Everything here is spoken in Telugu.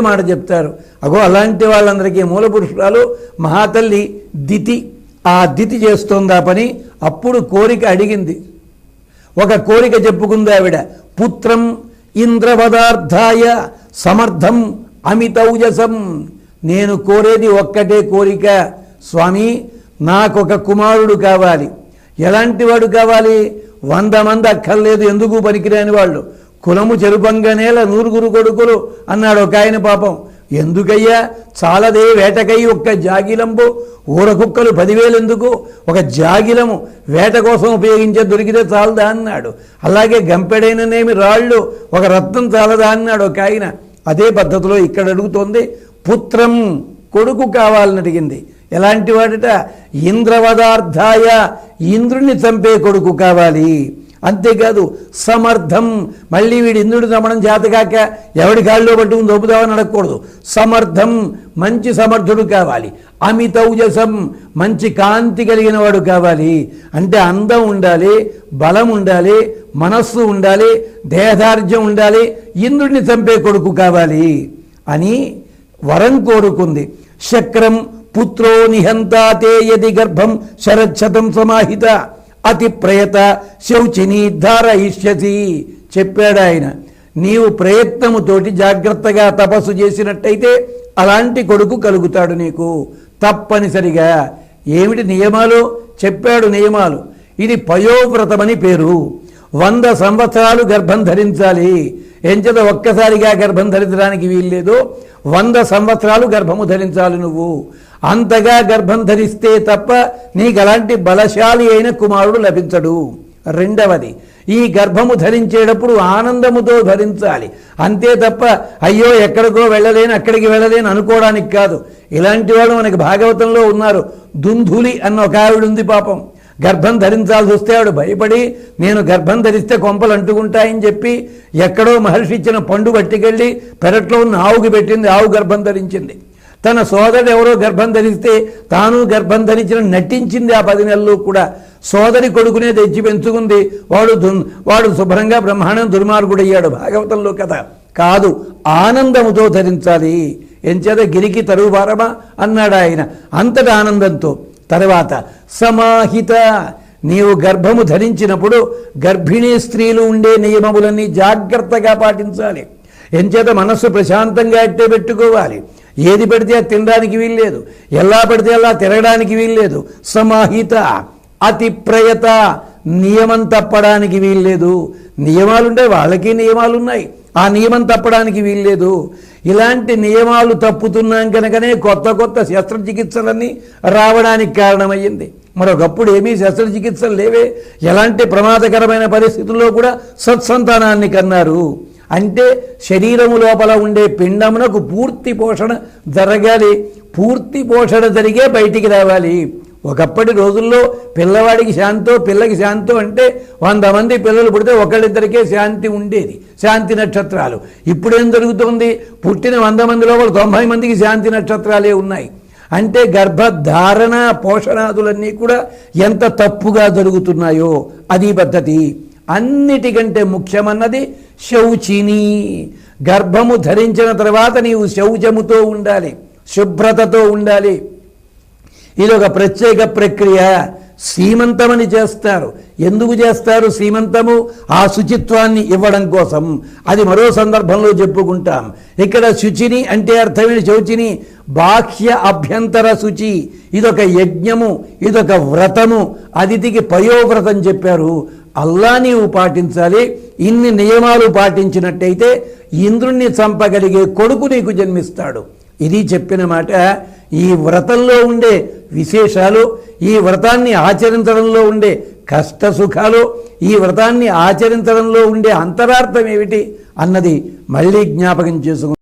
మాట చెప్తారు. అగో అలాంటి వాళ్ళందరికీ మూల పురుషురాలు మహాతల్లి దితి. ఆ దితి చేస్తోందా పని? అప్పుడు కోరిక అడిగింది. ఒక కోరిక చెప్పుకుంది ఆవిడ. పుత్రం ఇంద్రపదార్థాయ సమర్థం అమితౌజసం. నేను కోరేది ఒక్కటే కోరిక. స్వామి నాకొక కుమారుడు కావాలి. ఎలాంటి వాడు కావాలి? వంద మంది అక్కర్లేదు. ఎందుకు పనికిరాని వాళ్ళు? కులము చెరుపంగనేల నూరుగురు కొడుకులు అన్నాడు ఒక ఆయన పాపం. ఎందుకయ్యా? చాలదే వేటకై ఒక్క జాగిలంబు ఊర కుక్కలు పదివేలు ఎందుకు ఒక జాగిలము వేట కోసం ఉపయోగించే దొరికితే చాలదా అన్నాడు. అలాగే గంపెడైననేమి రాళ్ళు ఒక రత్నం చాలదా అన్నాడు ఒక ఆయన. అదే పద్ధతిలో ఇక్కడ అడుగుతోంది పుత్రం కొడుకు కావాలని అడిగింది. ఎలాంటి వాడట? ఇంద్రవదార్థాయ ఇంద్రుణ్ణి చంపే కొడుకు కావాలి. అంతేకాదు సమర్థం. మళ్ళీ వీడు ఇంద్రుడు రమణం చేతగాక ఎవడి కాళ్ళలో పట్టుకుని దొబ్బుదామని అడగకూడదు. సమర్థం మంచి సమర్థుడు కావాలి. అమితౌజసం మంచి కాంతి కలిగిన వాడు కావాలి. అంటే అందం ఉండాలి బలం ఉండాలి మనస్సు ఉండాలి దేహదార్జ్యం ఉండాలి ఇంద్రుడిని చంపే కొడుకు కావాలి అని వరం కోరుకుంది. శక్రం పుత్రో నిహంతాతే యది గర్భం శరచ్చతం సమాహిత. అతి ప్రయత శౌచిని ధారయిష్యసి చెప్పాడు ఆయన. నీవు ప్రయత్నముతోటి జాగ్రత్తగా తపస్సు చేసినట్టయితే అలాంటి కొడుకు కలుగుతాడు నీకు. తప్పనిసరిగా. ఏమిటి నియమాలు? చెప్పాడు నియమాలు. ఇది పయోవ్రతమని పేరు. వంద సంవత్సరాలు గర్భం ధరించాలి. ఎంచేత ఒక్కసారిగా గర్భం ధరించడానికి వీల్లేదు. వంద సంవత్సరాలు గర్భము ధరించాలి నువ్వు. అంతగా గర్భం ధరిస్తే తప్ప నీకు అలాంటి బలశాలి అయిన కుమారుడు లభించడు. రెండవది ఈ గర్భము ధరించేటప్పుడు ఆనందముతో ధరించాలి. అంతే తప్ప అయ్యో ఎక్కడికో వెళ్ళలేను అక్కడికి వెళ్ళలేను అనుకోవడానికి కాదు. ఇలాంటి వాళ్ళు మనకి భాగవతంలో ఉన్నారు. దుంధులి అన్న ఒక ఆవిడ ఉంది పాపం. గర్భం ధరించాల్సి వస్తే ఆవిడ భయపడి నేను గర్భం ధరిస్తే కొంపలు అంటుకుంటాయని చెప్పి ఎక్కడో మహర్షి ఇచ్చిన పండు పట్టుకెళ్ళి పెరట్లో ఉన్న ఆవుకి పెట్టింది. ఆవు గర్భం ధరించింది. తన సోదరుడు ఎవరో గర్భం ధరిస్తే తాను గర్భం ధరించిన నటించింది ఆ పది నెలలు కూడా. సోదరి కొడుకునే తెచ్చి పెంచుకుంది. వాడు దున్ వాడు శుభ్రంగా బ్రహ్మాండం దుర్మార్గుడయ్యాడు. భాగవతంలో కథ. కాదు ఆనందముతో ధరించాలి. ఎంచేత గిరికి తరువు భారమా? అన్నాడు ఆయన అంతటి ఆనందంతో. తర్వాత సమాహిత నీవు గర్భము ధరించినప్పుడు గర్భిణీ స్త్రీలు ఉండే నియమములన్నీ జాగ్రత్తగా పాటించాలి. ఎంచేత మనస్సు ప్రశాంతంగా అట్టే పెట్టుకోవాలి. ఏది పెడితే అది తినడానికి వీల్లేదు. ఎలా పెడితే అలా తిరగడానికి వీల్లేదు. సమాహిత అతి ప్రయత నియమం తప్పడానికి వీల్లేదు. నియమాలుంటే వాళ్ళకి నియమాలు ఉన్నాయి ఆ నియమం తప్పడానికి వీల్లేదు. ఇలాంటి నియమాలు తప్పుతున్నాం కనుకనే కొత్త కొత్త శస్త్రచికిత్సలన్నీ రావడానికి కారణమయ్యింది. మరొకప్పుడు ఏమీ శస్త్రచికిత్సలు లేవే. ఎలాంటి ప్రమాదకరమైన పరిస్థితుల్లో కూడా సత్సంతానాన్ని కన్నారు. అంటే శరీరము లోపల ఉండే పిండమునకు పూర్తి పోషణ జరగాలి. పూర్తి పోషణ జరిగే బయటికి రావాలి. ఒకప్పటి రోజుల్లో పిల్లవాడికి శాంతో పిల్లకి శాంతో అంటే వంద మంది పిల్లలు పుడితే ఒకళ్ళిద్దరికే శాంతి ఉండేది. శాంతి నక్షత్రాలు. ఇప్పుడేం జరుగుతుంది? పుట్టిన వంద మంది లోపల తొంభై మందికి శాంతి నక్షత్రాలే ఉన్నాయి. అంటే గర్భధారణ పోషణాదులన్నీ కూడా ఎంత తప్పుగా జరుగుతున్నాయో అది పద్ధతి. అన్నిటికంటే ముఖ్యమన్నది శౌచిని గర్భము ధరించిన తర్వాత నీవు శౌచముతో ఉండాలి శుభ్రతతో ఉండాలి. ఇది ఒక ప్రత్యేక ప్రక్రియ. సీమంతమని చేస్తారు. ఎందుకు చేస్తారు సీమంతము? ఆ శుచిత్వాన్ని ఇవ్వడం కోసం. అది మరో సందర్భంలో చెప్పుకుంటాం. ఇక్కడ శుచిని అంటే అర్థమైన శౌచిని బాహ్య అభ్యంతర శుచి. ఇదొక యజ్ఞము ఇదొక వ్రతము. అతిథికి పయోవ్రతం చెప్పారు. అల్లా నీవు పాటించాలి ఇన్ని నియమాలు పాటించినట్టయితే ఇంద్రుణ్ణి చంపగలిగే కొడుకు నీకు జన్మిస్తాడు. ఇది చెప్పిన మాట. ఈ వ్రతంలో ఉండే విశేషాలు ఈ వ్రతాన్ని ఆచరించడంలో ఉండే కష్ట సుఖాలు ఈ వ్రతాన్ని ఆచరించడంలో ఉండే అంతరార్థం ఏమిటి అన్నది మళ్ళీ జ్ఞాపకం చేసుకుంటాం